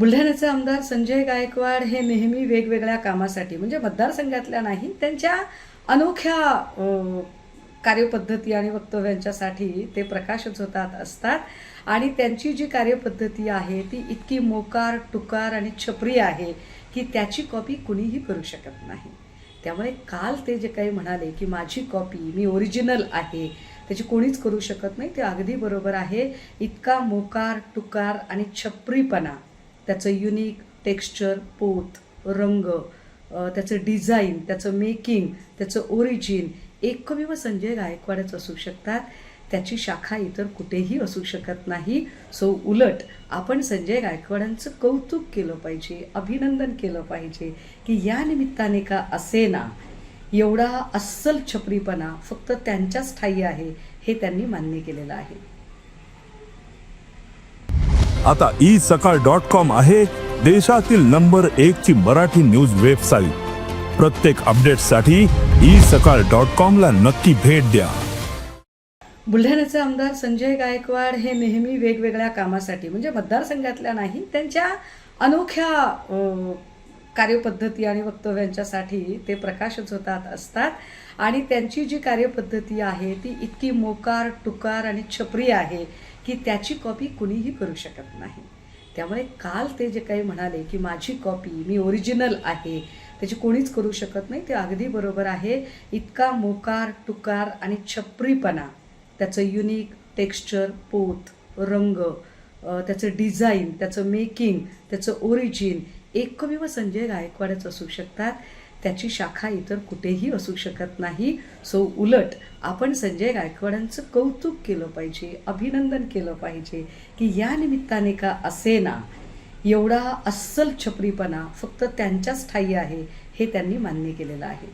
बुलढाण्याचे आमदार संजय गायकवाड हे नेहमी वेगवेगळ्या कामासाठी म्हणजे मतदारसंघातल्या नाही त्यांच्या अनोख्या कार्यपद्धती आणि वक्तव्यांच्यासाठी ते प्रकाशच होतात असतात. आणि त्यांची जी कार्यपद्धती आहे ती इतकी मोकार टुकार आणि छपरी आहे की त्याची कॉपी कुणीही करू शकत नाही. त्यामुळे काल ते जे काही म्हणाले की माझी कॉपी मी ओरिजिनल आहे त्याची कोणीच करू शकत नाही ते अगदी बरोबर आहे. इतका मोकार टुकार आणि छपरीपणा त्याचं युनिक टेक्स्चर पोत रंग त्याचं डिझाईन त्याचं मेकिंग त्याचं ओरिजिन एकमेव संजय गायकवाडच असू शकतात. त्याची शाखा इतर कुठेही असू शकत नाही. सो उलट आपण संजय गायकवाडांचं कौतुक केलं पाहिजे अभिनंदन केलं पाहिजे की या निमित्ताने का असेना एवढा अस्सल छपरीपणा फक्त त्यांच्याच ठायी आहे हे त्यांनी मान्य केलेलं आहे. आता ई सकाळ डॉट कॉम आहे देशातील नंबर एक ची मराठी न्यूज वेबसाईट. प्रत्येक अपडेटसाठी ई सकाळ डॉट कॉम ला नक्की भेट द्या. बुलढाण्याचे आमदार संजय गायकवाड हे नेहमी वेगवेगळ्या कामासाठी म्हणजे मतदारसंघातल्या नाही त्यांच्या अनोख्या कार्यपद्धती आणि वक्तव्यांच्यासाठी ते प्रकाशच होतात असतात. आणि त्यांची जी कार्यपद्धती आहे ती इतकी मोकार टुकार आणि छपरी आहे की त्याची कॉपी कुणीही करू शकत नाही. त्यामुळे काल ते जे काही म्हणाले की माझी कॉपी मी ओरिजिनल आहे त्याची कोणीच करू शकत नाही ते अगदी बरोबर आहे. इतका मोकार टुकार आणि छपरीपणा त्याचं युनिक टेक्स्चर पोत रंग त्याचं डिझाईन त्याचं मेकिंग त्याचं ओरिजिन एकमेव संजय गायकवाडच असू शकतात. त्याची शाखा इतर कुठेही असू शकत नाही. सो उलट आपण संजय गायकवाडांचं कौतुक केलं पाहिजे अभिनंदन केलं पाहिजे की या निमित्ताने का असे ना एवढा अस्सल छपरीपणा फक्त त्यांच्याच ठाई आहे हे त्यांनी मान्य केलेलं आहे.